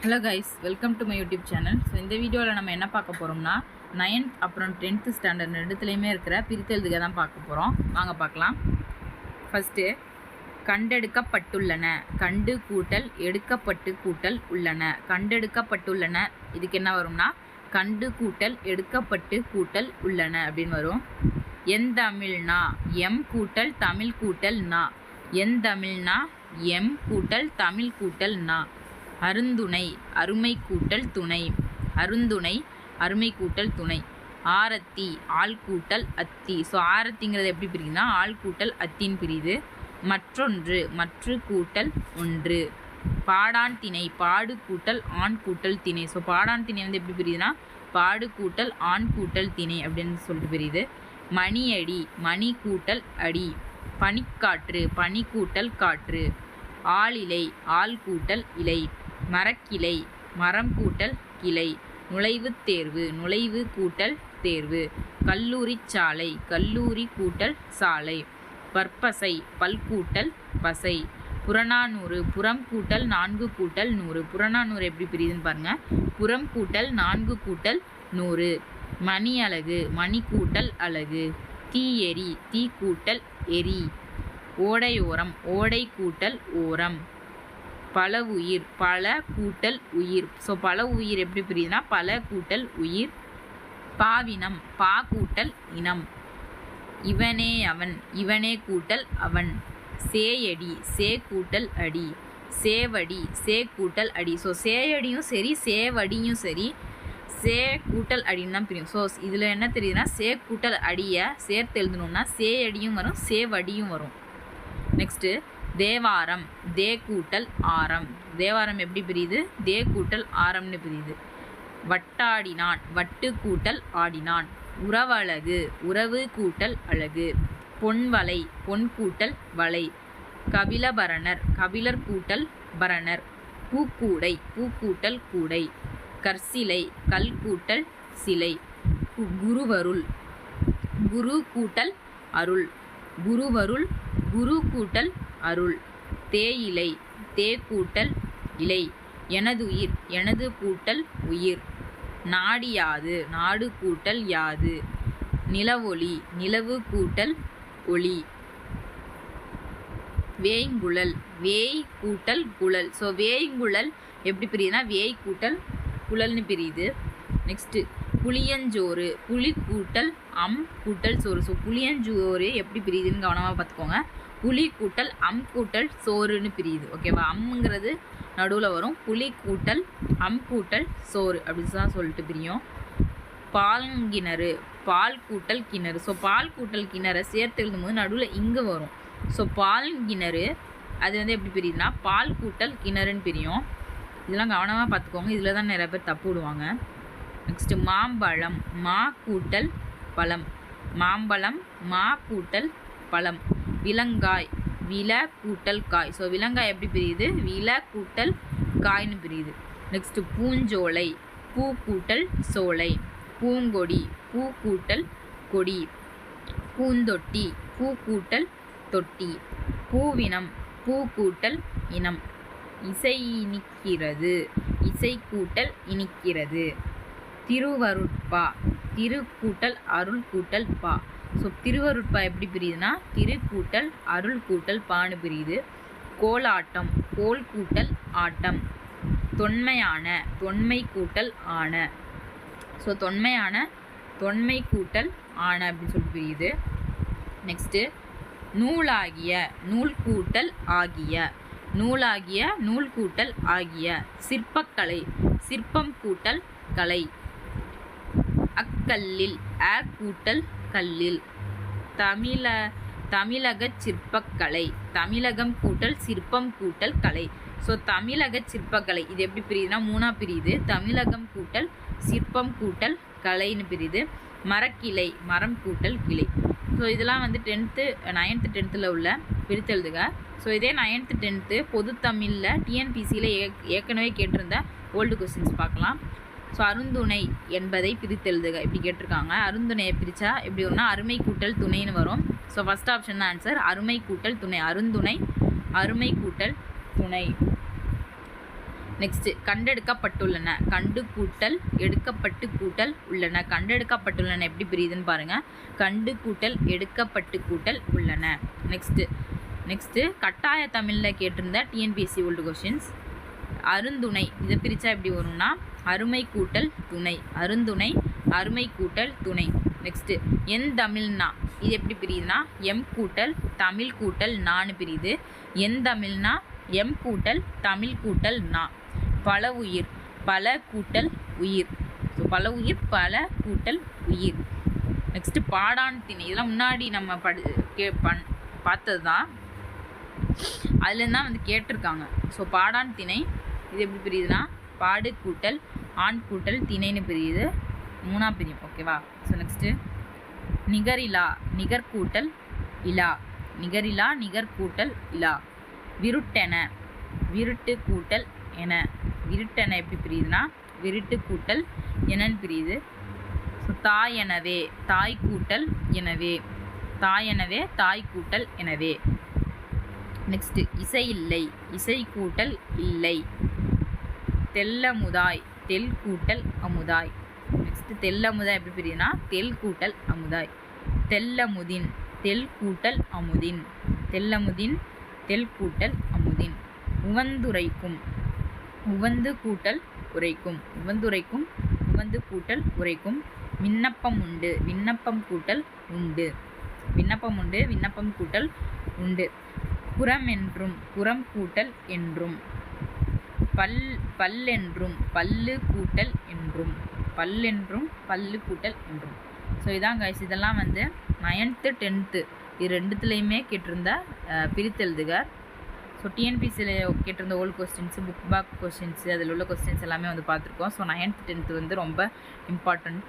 Hello guys welcome to my YouTube channel so இந்த வீடியோவில் நம்ம என்ன பார்க்க போகிறோம்னா நைன்த் அப்புறம் டென்த்து ஸ்டாண்டர்ட் ரெண்டுத்துலேயுமே இருக்கிற பிரித்தெழுதுக தான் பார்க்க போகிறோம் வாங்க பார்க்கலாம். ஃபஸ்ட்டு கண்டெடுக்கப்பட்டுள்ளன. கண்டு கூட்டல் எடுக்கப்பட்டு கூட்டல் உள்ளன. கண்டெடுக்கப்பட்டுள்ளன இதுக்கு என்ன வரும்னா கண்டு கூட்டல் எடுக்கப்பட்டு கூட்டல் உள்ளன அப்படின்னு வரும். எந்தமிழ்னா எம் கூட்டல் தமிழ் கூட்டல் நா. எந்தமிழ்னா எம் கூட்டல் தமிழ் கூட்டல் நா. அருந்துணை அருமை கூட்டல் துணை. அருந்துணை அருமை கூட்டல் துணை. ஆரத்தி ஆள் கூட்டல் அத்தி. ஸோ ஆரத்திங்கிறது எப்படி பிரியுதுன்னா ஆள் கூட்டல் அத்தின்னு பிரியுது. மற்றொன்று மற்று கூட்டல் ஒன்று. பாடான் திணை பாடு கூட்டல் ஆண் கூட்டல் திணை. ஸோ பாடான் திணை வந்து எப்படி பிரியுதுன்னா பாடு கூட்டல் ஆண் கூட்டல் திணை அப்படின்னு சொல்லிட்டு பிரியுது. மணியடி மணி கூட்டல் அடி. பனிக்காற்று பனி கூட்டல் காற்று. ஆளிலை ஆள் கூட்டல் இலை. மரக்கிளை மரம் கூட்டல் கிளை நுழைவுத் தேர்வு நுழைவு கூட்டல் தேர்வு கல்லூரிச் சாலை கல்லூரி கூட்டல் சாலை பற்பசை பல்கூட்டல் பசை புறநானூறு புறம் கூட்டல் நான்கு கூட்டல் நூறு. புறநானூறு எப்படி பிரியுதுன்னு பாருங்க. புறம் கூட்டல் நான்கு கூட்டல் நூறு. மணி அலகு மணி கூட்டல் அலகு. தீ எரி தீ கூட்டல் எரி ஓடையோரம் ஓடை கூட்டல் ஓரம். பல உயிர் பல கூட்டல் உயிர். ஸோ பல உயிர் எப்படி பிரியுதுன்னா பல கூட்டல் உயிர் பாவினம் பா கூட்டல் இனம். இவனே அவன் இவனே கூட்டல் அவன். சேயடி சே கூட்டல் அடி. சேவடி சே கூட்டல் அடி. ஸோ சேயடியும் சரி சேவடியும் சரி. சே கூட்டல் அடின்னு தான் பிரியும். ஸோ இதில் என்ன தெரியுதுன்னா சே கூட்டல் அடியை சேர்த்து எழுதணும்னா சேயடியும் வரும் சேவடியும் வரும். நெக்ஸ்ட்டு தேவாரம் தே கூட்டல் ஆரம். தேவாரம் எப்படி பிரியுது? தே கூட்டல் ஆரம்னு பிரியுது. வட்டாடினான் வட்டு கூட்டல் ஆடினான். உறவழகு உறவு கூட்டல் அழகு. பொன்வலை பொன் கூட்டல் வலை கபிலபரணர் கபிலர் கூட்டல் பரணர். பூக்கூடை பூக்கூட்டல் கூடை. கற்சிலை கல் கூட்டல் சிலை. குருவருள் குரு கூட்டல் அருள். குருவருள் குரு கூட்டல் அருள். தேயிலை தேக்கூட்டல் இலை. எனதுயிர் எனது கூட்டல் உயிர். நாடியாது நாடு கூட்டல் யாது. நிலவொளி நிலவு கூட்டல் ஒளி. வேய்ங்குழல் வேய் கூட்டல் குழல். ஸோ வேய்ங்குழல் எப்படி பிரியுதுன்னா வேய் கூட்டல் குழல்னு பிரியுது. நெக்ஸ்ட்டு புளியஞ்சோறு புளி கூட்டல் அம் கூட்டல் சோறு. ஸோ புளியஞ்சோறு எப்படி பிரியுதுன்னு கவனமாக பார்த்துக்கோங்க. புலி கூட்டல் அம் கூட்டல் சோறுன்னு பிரியுது. ஓகேவா அம்முங்கிறது நடுவில் வரும். புலி கூட்டல் அம் கூட்டல் சோறு அப்படின்னு தான் சொல்லிட்டு பிரியும். பால்கிணறு பால் கூட்டல் கிணறு. ஸோ பால் கூட்டல் கிணறை சேர்த்து எழுதும்போது நடுவில் இங்கே வரும். ஸோ பால் கிணறு அது வந்து எப்படி பிரியுதுன்னா பால் கூட்டல் கிணறுன்னு பிரியும். இதெல்லாம் கவனமாக பார்த்துக்கோங்க. இதில் தான் நிறைய பேர் தப்பு விடுவாங்க. நெக்ஸ்ட்டு மாம்பழம் மா கூட்டல் பழம். மாம்பழம் மா கூட்டல் பழம். விலங்காய் வில கூட்டல் காய் ஸோ விலங்காய் எப்படி பிரியுது? வில கூட்டல் காய்னு பிரியுது. நெக்ஸ்ட்டு பூஞ்சோலை பூ கூட்டல் சோலை. பூங்கொடி பூ கூட்டல் கொடி. பூந்தொட்டி பூ கூட்டல் தொட்டி. பூவினம் பூ கூட்டல் இனம். இசை இனிக்கிறது. இசை கூட்டல் இனிக்கிறது. திருவருட்பா திரு கூட்டல் அருள் கூட்டல் பா. ஸோ திருவருட்பா எப்படி பிரியுதுன்னா திரு கூட்டல் அருள் கூட்டல் பானு பிரியுது. கோலாட்டம் கோல் கூட்டல் ஆட்டம். தொன்மையான தொன்மை கூட்டல் ஆன. ஸோ தொன்மையான தொன்மை கூட்டல் ஆன அப்படின்னு சொல்லிட்டு பிரியுது. நெக்ஸ்ட்டு நூலாகிய நூல் கூட்டல் ஆகிய. நூலாகிய நூல் கூட்டல் ஆகிய. சிற்பக்கலை சிற்பம் கூட்டல் கலை. அக்கல்லில் அ கூட்டல் கல்லில். தமிழ தமிழகச் சிற்பக்கலை. தமிழகம் கூட்டல் சிற்பம் கூட்டல் கலை. ஸோ தமிழக சிற்பக்கலை இது எப்படி பிரியுதுன்னா மூணாக பிரியுது. தமிழகம் கூட்டல் சிற்பம் கூட்டல் கலைன்னு பிரியுது. மரக்கிளை மரம் கூட்டல் கிளை. ஸோ இதெல்லாம் வந்து டென்த்து நைன்த்து டென்த்தில் உள்ள பிரித்தெழுதுக. ஸோ இதே நைன்த்து டென்த்து பொது தமிழில் டிஎன்பிசியில் ஏ ஏற்கனவே கேட்டிருந்த ஓல்டு கொஸ்டின்ஸ் பார்க்கலாம். ஸோ அருந்துணை என்பதை பிரித்தெழுதுக. இப்படி கேட்டிருக்காங்க. அருந்துணையை பிரித்தா எப்படி வரும்னா அருமை கூட்டல் துணைன்னு வரும். ஸோ ஃபஸ்ட் ஆப்ஷன் தான் ஆன்சர் அருமை கூட்டல் துணை. அருந்துணை அருமை கூட்டல் துணை. நெக்ஸ்ட்டு கண்டெடுக்கப்பட்டுள்ளன. கண்டு கூட்டல் எடுக்கப்பட்டு கூட்டல் உள்ளன. கண்டெடுக்கப்பட்டுள்ளன எப்படி பிரியுதுன்னு பாருங்கள் கண்டு கூட்டல் எடுக்கப்பட்டு கூட்டல் உள்ளன. நெக்ஸ்ட்டு நெக்ஸ்ட்டு கட்டாய தமிழில் கேட்டிருந்த டிஎன்பிஎஸ்சி ஓல்டு கொஷின்ஸ் அருந்துணை இதை பிரித்தா எப்படி வரும்னா அருமை கூட்டல் துணை. அருந்துணை அருமை கூட்டல் துணை. நெக்ஸ்ட்டு என் தமிழ்னா. இது எப்படி பிரியுதுன்னா எம் கூட்டல் தமிழ் கூட்டல் நான் பிரியுது. என் தமிழ்னா எம் கூட்டல் தமிழ் கூட்டல் நா. பல உயிர் பல கூட்டல் உயிர். ஸோ பல உயிர் பல கூட்டல் உயிர். நெக்ஸ்ட்டு பாடான் திணை. இதெல்லாம் முன்னாடி நம்ம படு கே பண் பார்த்தது தான் அதுலேருந்து தான் வந்து கேட்டிருக்காங்க. ஸோ பாடான் திணை. இது எப்படி பிரியுதுன்னா பாடு கூட்டல் ஆண் கூட்டல் திணைன்னு பிரியுது. மூணாம் பிரியும். ஓகேவா ஸோ நெக்ஸ்ட்டு நிகரிலா நிகர் கூட்டல் இலா. நிகரிலா நிகர் கூட்டல் இலா. விருட்டென விருட்டு கூட்டல் என. விருட்டென எப்படி பிரியுதுன்னா விருட்டு கூட்டல் எனன்னு பிரியுது. ஸோ தாய் எனவே தாய் கூட்டல் எனவே. தாய் எனவே தாய் கூட்டல் எனவே. நெக்ஸ்ட்டு இசை இல்லை இசை கூட்டல் இல்லை. தெல்லமுதாய் தெல் கூட்டல் அமுதாய். நெக்ஸ்ட்டு தெல்லமுதாய் எப்படி பிரியுதுன்னா தெல் கூட்டல் அமுதாய். தெல்லமுதின் தெல் கூட்டல் அமுதின். தெல்லமுதின் தெல் கூட்டல் அமுதின். உவந்துரைக்கும் உவந்து கூட்டல் உரைக்கும். உவந்துரைக்கும் உவந்து கூட்டல் உரைக்கும். விண்ணப்பம் உண்டு விண்ணப்பம் கூட்டல் உண்டு. விண்ணப்பம் உண்டு விண்ணப்பம் கூட்டல் உண்டு. புறம் என்றும் புறம் கூட்டல் என்றும். பல் பல்லென்றும் பல்லு கூட்டல் என்றும். பல்லென்றும் பல்லு கூட்டல் என்றும். ஸோ இதான் கைஸ் இதெல்லாம் வந்து நைன்த்து டென்த்து இது ரெண்டுத்துலேயுமே கேட்டிருந்த பிரித்தெழுதுகார் பிரித்தெழுதுக ஸோ டிஎன்பிசியில் கேட்டிருந்த old questions book back questions அதில் உள்ள கொஸ்டின்ஸ் எல்லாமே வந்து பார்த்துருக்கோம். ஸோ நைன்த் டென்த்து வந்து ரொம்ப இம்பார்ட்டண்ட்